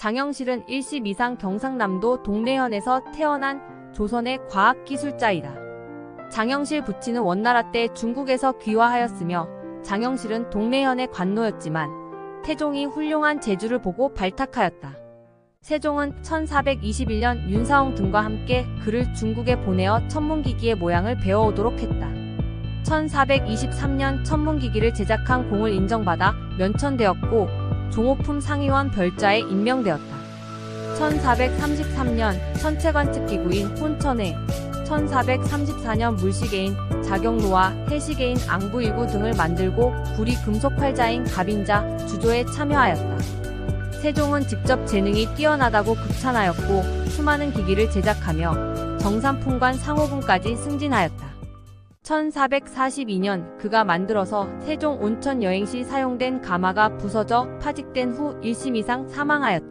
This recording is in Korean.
장영실은 1심 이상 경상남도 동래현에서 태어난 조선의 과학기술자이다. 장영실 부친은 원나라 때 중국에서 귀화하였으며 장영실은 동래현의 관노였지만 태종이 훌륭한 재주를 보고 발탁하였다. 세종은 1421년 윤사홍 등과 함께 그를 중국에 보내어 천문기기의 모양을 배워오도록 했다. 1423년 천문기기를 제작한 공을 인정받아 면천되었고 종호품 상의원 별자에 임명되었다. 1433년 천체관측기구인 혼천에 1434년 물시계인 자경로와 해시계인 앙부일구 등을 만들고 구리 금속활자인 갑인자 주조에 참여하였다. 세종은 직접 재능이 뛰어나다고 극찬하였고 수많은 기기를 제작하며 정삼품관 상호군까지 승진하였다. 1442년 그가 만들어서 세종 온천 여행 시 사용된 가마가 부서져 파직된 후 1심 이상 사망하였다.